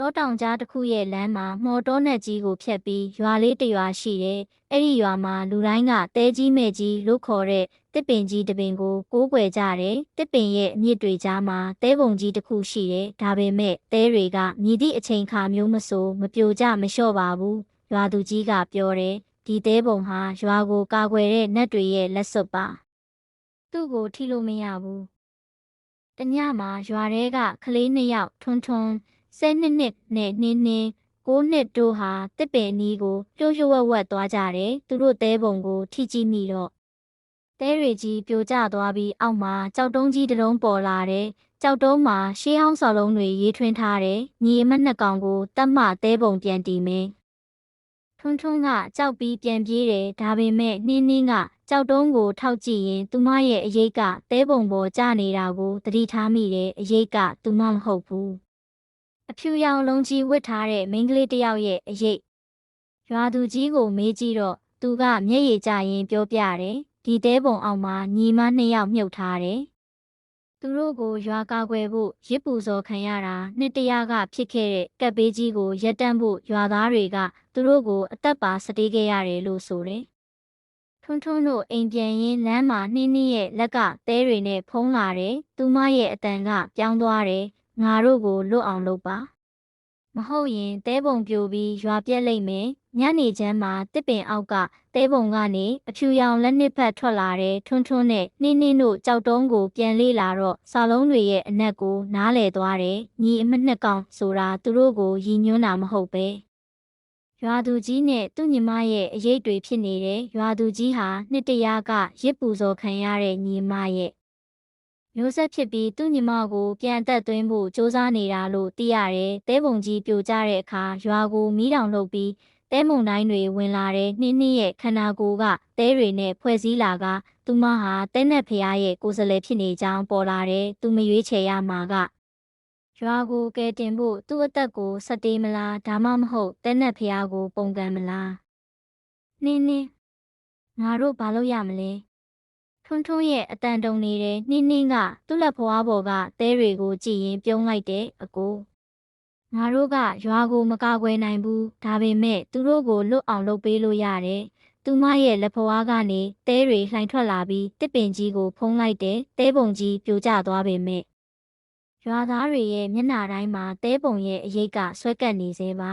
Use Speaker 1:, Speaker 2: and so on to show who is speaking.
Speaker 1: တောတောင်ကြားတစ်ခုရဲ့လမ်းမှာမော်တော်နဲ့ကြီးကိုဖြတ်ပြီးရွာလေးတစ်ရွာရှိတယ်။အဲ့ဒီရွာမှာလူတိုင်းကတဲကြီးမဲ့ကြီးလို့ခေါ်တဲ့တစ်ပင်ကြီးတစ်ပင်ကိုကိုးကွယ်ကြတယ်။တစ်ပင်ရဲ့အမြစ်တွေကြားမှာတဲပုံကြီးတစ်ခုရှိတယ်။ဒါပေမဲ့တဲတွေကမြည်သည့်အချိန်ခါမျိုးမဆိုမပြိုကျမလျှော့ပါဘူး။ရွာသူကြီးကပြောတယ်။ဒီတဲပုံဟာရွာကိုကာကွယ်တဲ့နတ်တွေရဲ့လက်စွပ်ပါ။သူ့ကိုထိလို့မရဘူး။တညမှာရွာထဲကကလေးနှစ်ယောက်ထွန်းထွန်း ဆယ်နှစ်နှစ်နဲ့နှင်းနှင်းကိုးနှစ်တို့ဟာတစ်ပင်နီးကိုပြိုးရွဝက်ဝက်သွားကြတယ်သူတို့တဲပုံကိုထိကြည့်မိတော့တဲတွေကြီးပြိုကျသွားပြီးအောက်မှာကြောက်တုံးကြီးတစ်လုံးပေါ်လာတယ်ကြောက်တုံးမှာရှေးဟောင်းစော်လုံးတွေရေးထွင်းထားတယ်ညီအမက်နှစ်ကောင်ကိုတတ်မှတဲပုံပြန်တီးမင်းထွန်းထွန်းကကြောက်ပြီးပြန်ပြေးတယ်ဒါပေမဲ့နှင်းနှင်းကကြောက်တုံးကိုထောက်ကြည့်ရင်သူမရဲ့အရေးကတဲပုံပေါ်ကျနေတာကိုသတိထားမိတယ်အရေးကသူမမဟုတ်ဘူး အဖြူရောင်လုံးကြီးဝတ်ထားတဲ့မိန်းကလေးတစ်ယောက်ရဲ့အရေးရွာသူကြီးကိုမေးကြည့်တော့သူကမျက်ရည်ကျရင်ပြောပြတယ်ဒီတဲပုံအောင်မှာညီမနှစ်ယောက်မြုပ်ထားတယ်သူတို့ကိုရွာကာကွယ်ဖို့ရစ်ပူဇော်ခံရတာနှစ်တရာကဖြစ်ခဲ့တဲ့ကပ်ဘေးကြီးကိုရက်တန့်ဖို့ရွာသားတွေကသူတို့ကိုအသက်ပါစတေးခဲ့ရတယ်လို့ဆိုတယ်ထွန်းထွန်းတို့အိမ်ပြန်ရင်းလမ်းမှာနှင်းနှင်းရဲ့လက်ကတဲတွေနဲ့ဖုံးလာတယ်။သူမရဲ့အတန်ကပြောင်းသွားတယ်။ ငါတို့ကိုလွတ်အောင်လုပ်ပါ။မဟုတ်ရင်တဲပုံပြိုပြီးရွာပြက်လိမ့်မယ်။ညနေချမ်းမှာတစ်ပင်အောက်ကတဲပုံကနေအဖြူရောင်လက်နှစ်ဖက်ထွက်လာတဲ့ထွန်းထွန်းနဲ့နှင်းနှင်းတို့ကြောက်တုံးကိုပြန်လေးလာတော့စာလုံးတွေရဲ့အနက်ကိုနားလေသွားတယ်။ညီအမနှစ်ကောင်ဆိုတာသူတို့ကိုရည်ညွှန်းတာမဟုတ်ပဲ။ရွာသူကြီးနဲ့သူ့ညီမရဲ့အရေးတွေဖြစ်နေတယ်။ရွာသူကြီးဟာနှစ်တရာကရစ်ပူဇော်ခံရတဲ့ညီမရဲ့ မျိုးဆက်ဖြစ်ပြီးသူ့ညီမကိုပြန်အသက်သွင်းဖို့စ조사နေတာလို့သိရတယ်။တဲပုံကြီးပြိုကျတဲ့အခါရွာကိုမီးတောင်လုပ်ပြီးတဲမုန်တိုင်းတွေဝင်လာတဲ့နှင်းနှင်းရဲ့ခန္ဓာကိုယ်ကတဲတွေနဲ့ဖွဲ့စည်းလာကသူမဟာတဲနက်ဖရားရဲ့ကိုယ်စလဲဖြစ်နေကြောင်းပေါ်လာတယ်။သူမရွေးချယ်ရမှာကရွာကိုကဲတင်ဖို့သူ့အသက်ကိုစတေးမလားဒါမှမဟုတ်တဲနက်ဖျားကို ပုံကံမလားနင်းနင်းငါတို့ဘာလို့ရမလဲ ထွန်းထွန်းရဲ့အတန်တုံနေတဲ့နှင်းနှင်းကသူ့လက်ဖွားပေါ်ကတဲတွေကိုကြည့်ရင်ပြုံးလိုက်တယ်အကိုငါတို့ကရွာကိုမကာကွယ်နိုင်ဘူးဒါပေမဲ့သူတို့ကိုလွတ်အောင်လုပ်ပေးလို့ရတယ်သူမရဲ့လက်ဖွားကနေတဲတွေလှိုင်ထွက်လာပြီးတစ်ပင်ကြီးကိုဖုံးလိုက်တယ်တဲပုံကြီးပြိုကျသွားပေမဲ့ရွာသားတွေရဲ့မျက်နှာတိုင်းမှာတဲပုံရဲ့အရေးကဆွဲကပ်နေသေးပါ